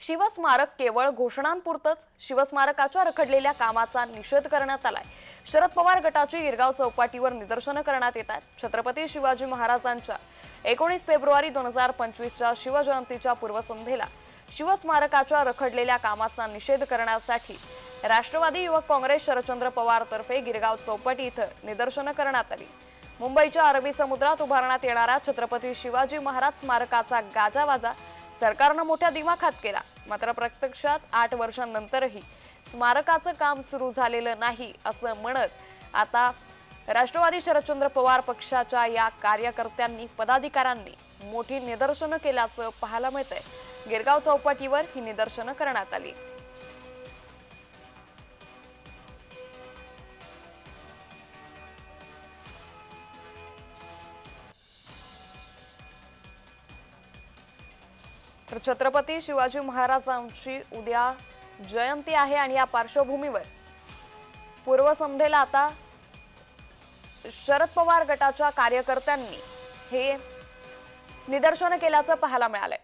शिवस्मारक केवळ घोषणांपुरतच शिवस्मारकाच्या रखडलेल्या कामाचा निषेध करण्यात आलाय. शरद पवार गटाची गिरगाव चौपाटीवर निदर्शनं करण्यात येत आहेत. छत्रपती शिवाजी महाराजांच्या एकोणीस फेब्रुवारी दोन हजार पंचवीसच्या शिवजयंतीच्या पूर्वसंध्येला शिवस्मारकाच्या रखडलेल्या कामाचा निषेध करण्यासाठी राष्ट्रवादी युवक काँग्रेस शरदचंद्र पवारतर्फे गिरगाव चौपाटी इथं निदर्शनं करण्यात आली. मुंबईच्या अरबी समुद्रात उभारण्यात येणाऱ्या छत्रपती शिवाजी महाराज स्मारकाचा गाजावाजा सरकारनं मोठ्या दिमाखात केला. मात्र प्रत्यक्षात आठ वर्षांनंतरही स्मारकाचं काम सुरू झालेलं नाही असं म्हणत आता राष्ट्रवादी शरदचंद्र पवार पक्षाच्या या कार्यकर्त्यांनी पदाधिकाऱ्यांनी मोठी निदर्शनं केल्याचं पाहायला मिळतंय. गिरगाव चौपाटीवर ही निदर्शनं करण्यात आली. तर छत्रपती शिवाजी महाराजांची उद्या जयंती आहे आणि या पार्श्वभूमीवर पूर्वसंध्येला आता शरद पवार गटाच्या कार्यकर्त्यांनी हे निदर्शनं केल्याचं पाहायला मिळालंय.